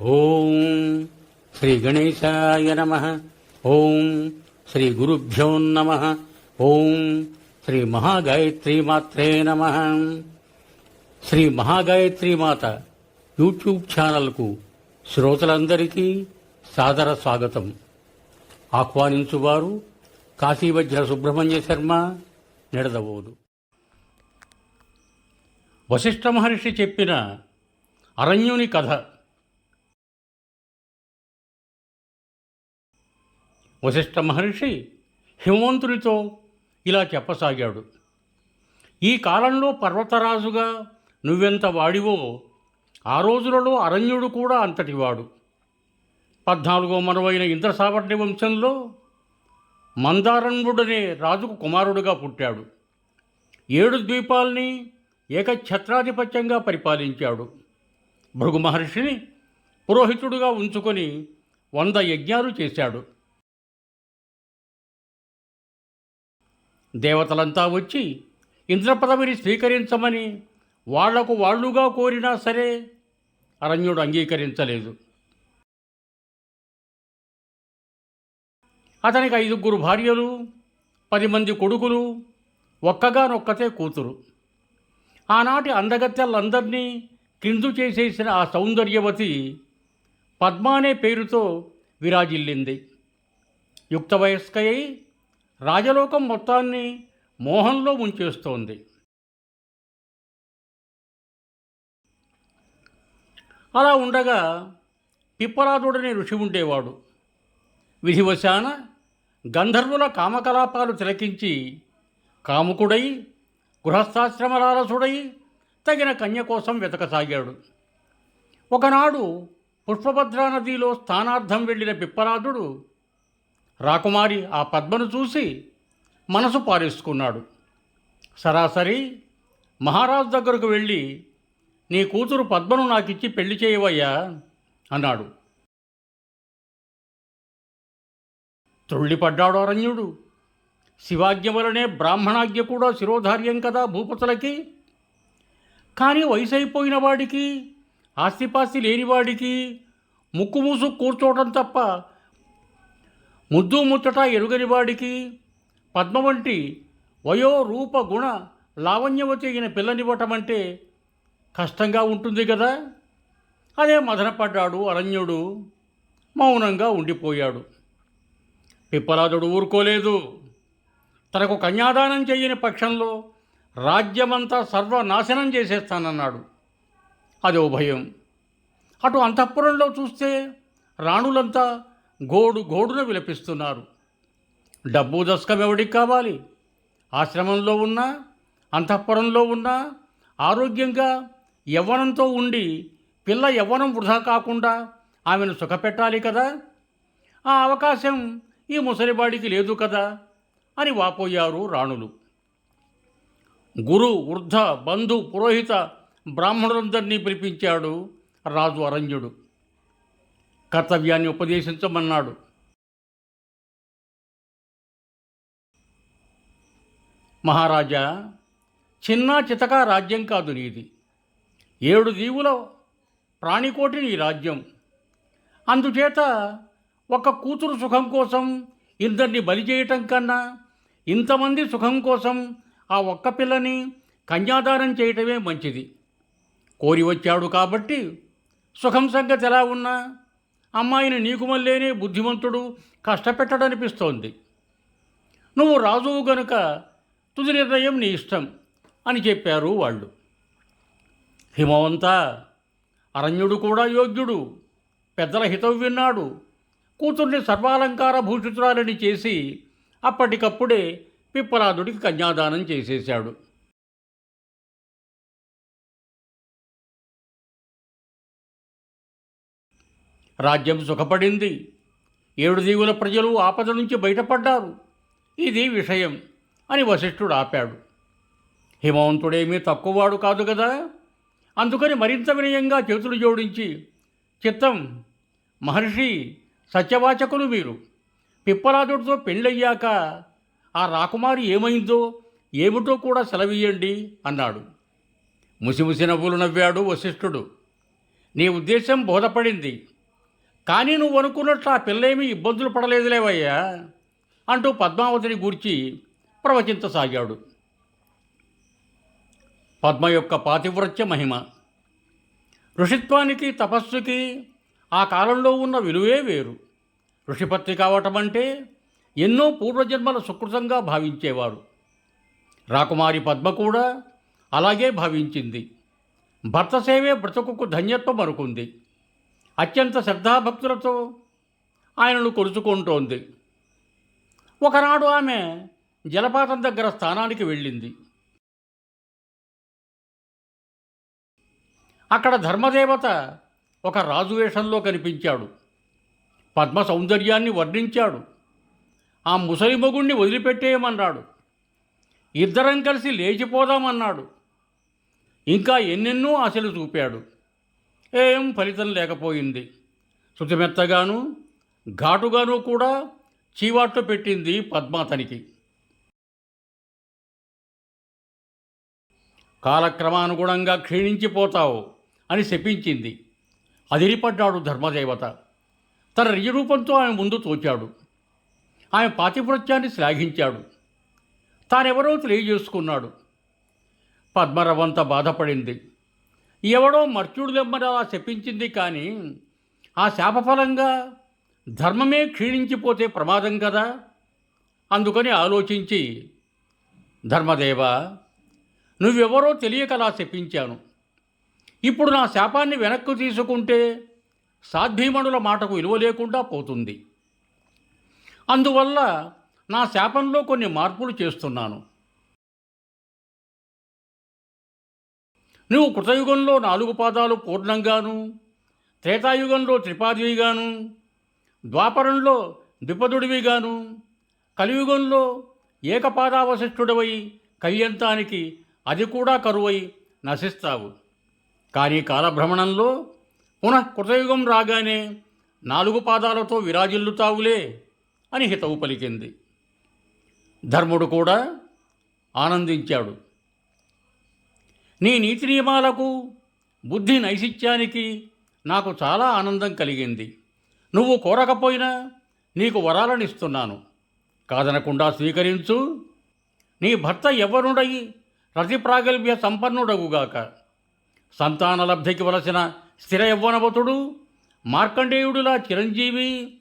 ఓం శ్రీ గణేశాయ నమ. ఓం శ్రీ గురుభ్యో నమ. ఓం శ్రీ మహాగాయత్రి మాత్రే నమ. శ్రీ మహాగాయత్రి మాత యూట్యూబ్ ఛానల్కు శ్రోతలందరికీ సాదర స్వాగతం. ఆహ్వానించువారు కాశీవజ్ర సుబ్రహ్మణ్య శర్మ నిడదవోదు. వశిష్ఠ మహర్షి చెప్పిన అరణ్యుని కథ వశిష్ఠ మహర్షి హిమవంతునితో ఇలా చెప్పసాగాడు. ఈ కాలంలో పర్వతరాజుగా నువ్వెంత వాడివో ఆ రోజులలో అరణ్యుడు కూడా అంతటివాడు. పద్నాలుగో మనవైన ఇంద్రసావర్ణి వంశంలో మందారణ్యుడనే రాజుకు కుమారుడుగా పుట్టాడు. ఏడు ద్వీపాల్ని ఏకఛత్రాధిపత్యంగా పరిపాలించాడు. భృగు మహర్షిని పురోహితుడుగా ఉంచుకొని వంద యజ్ఞాలు చేశాడు. దేవతలంతా వచ్చి ఇంద్రపదవిని స్వీకరించమని వాళ్ళకు వాళ్ళుగా కోరినా సరే అరణ్యుడు అంగీకరించలేదు. అతనికి ఐదుగురు భార్యలు పది మంది కొడుకులు ఒక్కగానొక్కతే కూతురు. ఆనాటి అందగత్తెలందరినీ కిందు చేసేసిన ఆ సౌందర్యవతి పద్మానే పేరుతో విరాజిల్లింది. యుక్త వయస్కయ్యి రాజలోకం మొత్తాన్ని మోహంలో ముంచేస్తోంది. అలా ఉండగా పిప్పలాదుడనే ఋషి ఉండేవాడు. విధివశాన గంధర్వుల కామకలాపాలు తిలకించి కాముకుడై గృహస్థాశ్రమలాలసుడై తగిన కన్య కోసం వెతకసాగాడు. ఒకనాడు పుష్పభద్రా నదిలో స్థానార్థం వెళ్ళిన పిప్పరాజుడు రాకుమారి ఆ పద్మను చూసి మనసు పారేసుకున్నాడు. సరాసరి మహారాజు దగ్గరకు వెళ్ళి నీ కూతురు పద్మను నాకిచ్చి పెళ్ళి చేయవయ్యా అన్నాడు. త్రుళ్ళిపడ్డాడు అరణ్యుడు. శివాజ్ఞ వలనే బ్రాహ్మణాజ్ఞ కూడా శిరోధార్యం కదా భూపతులకి. కానీ వయసు అయిపోయిన వాడికి ఆస్తిపాస్తి లేనివాడికి ముక్కు మూసు కూర్చోవడం తప్ప ముద్దు ముచ్చట ఎరుగని వాడికి పద్మ వంటి వయో రూప గుణ లావణ్యవతి అయిన పిల్లనివ్వటం అంటే కష్టంగా ఉంటుంది కదా అదే మదనపడ్డాడు అరణ్యుడు మౌనంగా ఉండిపోయాడు. పిప్పలాదుడు ఊరుకోలేదు. తనకు కన్యాదానం చేయని పక్షంలో రాజ్యమంతా సర్వనాశనం చేసేస్తానన్నాడు. అదో భయం. అటు అంతఃపురంలో చూస్తే రాణులంతా గోడు గోడున విలపిస్తున్నారు. డబ్బు దశకం ఎవడికి కావాలి? ఆశ్రమంలో ఉన్నా అంతఃపురంలో ఉన్నా ఆరోగ్యంగా యవ్వనంతో ఉండి పిల్ల యవ్వనం వృధా కాకుండా ఆమెను సుఖపెట్టాలి కదా? ఆ అవకాశం ఈ ముసలివాడికి లేదు కదా? అని వాపోయారు రాణులు. గురు వృద్ధ బంధు పురోహిత బ్రాహ్మణులందరినీ పిలిపించాడు రాజు అరణ్యుడు. కర్తవ్యాన్ని ఉపదేశించమన్నాడు. మహారాజా చిన్న చితక రాజ్యం కాదు నీది. ఏడు దీవుల ప్రాణికోటి నీ రాజ్యం. అందుచేత ఒక కూతురు సుఖం కోసం ఇద్దరిని బలి చేయటం కన్నా ఇంతమంది సుఖం కోసం ఆ ఒక్క పిల్లని కన్యాదానం చేయటమే మంచిది. కోరి వచ్చాడు కాబట్టి సుఖం సంగతి ఎలా ఉన్నా అమ్మాయిని నీకు మళ్ళేనే బుద్ధిమంతుడు కష్టపెట్టడనిపిస్తోంది. నువ్వు రాజువు గనుక తుది నిర్ణయం నీ ఇష్టం అని చెప్పారు వాళ్ళు. హిమవంత అరణ్యుడు కూడా యోగ్యుడు పెద్దల హితం విన్నాడు కూతుర్ని సర్వాలంకార భూషితురాలని చేసి అప్పటికప్పుడే పిప్పలాదుడికి కన్యాదానం చేసేశాడు. రాజ్యం సుఖపడింది. ఏడు దీవుల ప్రజలు ఆపద నుంచి బయటపడ్డారు. ఇది విషయం అని వశిష్ఠుడు ఆపాడు. హిమవంతుడేమీ తక్కువవాడు కాదు కదా? అందుకని మరింత వినయంగా చేతులు జోడించి చిత్తం మహర్షి సత్యవాచకులు మీరు పిప్పలాదుడితో పెళ్ళయ్యాక ఆ రాకుమారి ఏమైందో ఏమిటో కూడా సెలవియ్యండి అన్నాడు. ముసిముసి నవ్వులు నవ్వాడు వశిష్ఠుడు. నీ ఉద్దేశం బోధపడింది. కానీ నువ్వు అనుకున్నట్లు ఆ పిల్లేమీ ఇబ్బందులు పడలేదులేవయ్యా అంటూ పద్మావతిని గూర్చి ప్రవచించసాగాడు. పద్మ యొక్క పాతివ్రత్య మహిమ. ఋషిత్వానికి తపస్సుకి ఆ కాలంలో ఉన్న విలువే వేరు. ఋషిపత్తి కావటం అంటే ఎన్నో పూర్వజన్మల సుకృతంగా భావించేవారు. రాకుమారి పద్మ కూడా అలాగే భావించింది. భర్త సేవే బ్రతుకుకు ధన్యత్వం అనుకుంది. అత్యంత శ్రద్ధాభక్తులతో ఆయనను కొలుచుకుంటోంది. ఒకనాడు ఆమె జలపాతం దగ్గర స్థానానికి వెళ్ళింది. అక్కడ ధర్మదేవత ఒక రాజు వేషంలో కనిపించాడు. పద్మ సౌందర్యాన్ని వర్ణించాడు. ఆ ముసలి మొగుణ్ణి వదిలిపెట్టేయమన్నాడు. ఇద్దరం కలిసి లేచిపోదామన్నాడు. ఇంకా ఎన్నెన్నో ఆశలు చూపాడు. ఏం ఫలితం లేకపోయింది. శుతిమెత్తగాను ఘాటుగాను కూడా చీవాట్లు పెట్టింది పద్మాతనికి కాలక్రమానుగుణంగా క్షీణించిపోతావు అని శపించింది. అదిరిపడ్డాడు ధర్మదేవత. తన రూపంతో ఆమె ముందు తోచాడు. ఆమె పాతివ్రత్యాన్ని శ్లాఘించాడు. తానెవరో తెలియజేసుకున్నాడు. పద్మరవంత బాధపడింది. ఎవడో మర్చుడు దెబ్బను అలా శపించింది కానీ ఆ శాపఫలంగా ధర్మమే క్షీణించిపోతే ప్రమాదం కదా? అందుకని ఆలోచించి ధర్మదేవ నువ్వెవరో తెలియక అలా శపించాను. ఇప్పుడు నా శాపాన్ని వెనక్కు తీసుకుంటే సాధ్వీమణుల మాటకు విలువ లేకుండా పోతుంది. అందువల్ల నా శాపంలో కొన్ని మార్పులు చేస్తున్నాను. నువ్వు కృతయుగంలో నాలుగు పాదాలు పూర్ణంగాను త్రేతాయుగంలో త్రిపాదివిగాను ద్వాపరంలో ద్విపదుడివిగాను కలియుగంలో ఏకపాదావశిష్ఠుడవై కయ్యంతానికి అది కూడా కరువై నశిస్తావు. కానీ కాలభ్రమణంలో పునః కృతయుగం రాగానే నాలుగు పాదాలతో విరాజిల్లుతావులే అని హితవు పలికింది. ధర్ముడు కూడా ఆనందించాడు. నీ నీతి నియమాలకు బుద్ధి నైశిత్యానికి నాకు చాలా ఆనందం కలిగింది. నువ్వు కోరకపోయినా నీకు వరాలను ఇస్తున్నాను. కాదనకుండా స్వీకరించు. నీ భర్త ఎవరుడై రతి ప్రాగల్భ్య సంపన్నుడగుగాక సంతానలబ్ధికి వలసిన స్థిర యవ్వనవతుడు మార్కండేయుడిలా చిరంజీవి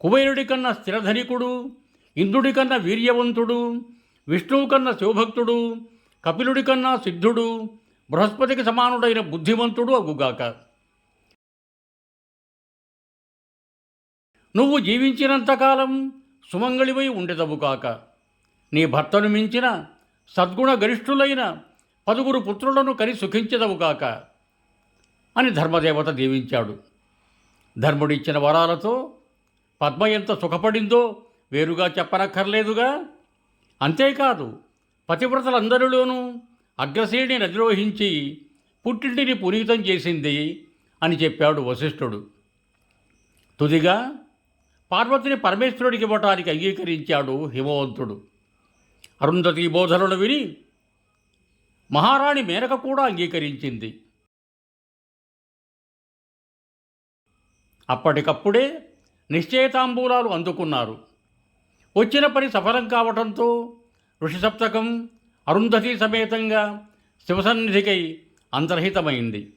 కుబేరుడి కన్నా స్థిరధనికుడు ఇంద్రుడి కన్నా వీర్యవంతుడు విష్ణువు కన్నా శివభక్తుడు కపిలుడి కన్నా సిద్ధుడు బృహస్పతికి సమానుడైన బుద్ధిమంతుడు అగుగాక. నువ్వు జీవించినంతకాలం సుమంగళివై ఉండెదవుగాక నీ భర్తను మించిన సద్గుణ గరిష్ఠులైన పదుగురు పుత్రులను కని సుఖించదవుగాక అని ధర్మదేవత దీవించాడు. ధర్ముడిచ్చిన వరాలతో పద్మ ఎంత సుఖపడిందో వేరుగా చెప్పనక్కర్లేదుగా. అంతేకాదు పతివ్రతలందరిలోనూ అగ్రశ్రేణిని అధిరోహించి పుట్టింటిని పునీతం చేసింది అని చెప్పాడు వశిష్ఠుడు. తుదిగా పార్వతిని పరమేశ్వరుడికి ఇవ్వటానికి అంగీకరించాడు హిమవంతుడు. అరుంధతి బోధనలు విని మహారాణి మేనక కూడా అంగీకరించింది. అప్పటికప్పుడే నిశ్చయితాంబూలాలు అందుకున్నారు. వచ్చిన పని సఫలం కావటంతో ఋషిసప్తకం అరుంధతి సమేతంగా శివసన్నిధికై అంతర్హితమైంది.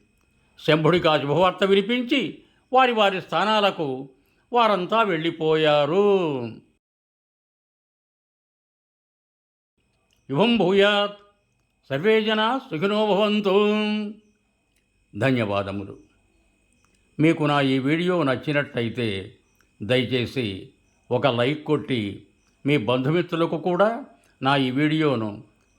శంభుడికి ఆ శుభవార్త వినిపించి వారి వారి స్థానాలకు వారంతా వెళ్ళిపోయారు. యువం భూయాత్ సర్వే జనా సుఖినో భవంతు. ధన్యవాదములు. మీకు నా ఈ వీడియో నచ్చినట్టయితే దయచేసి ఒక లైక్ కొట్టి మీ బంధుమిత్రులకు కూడా నా ఈ వీడియోను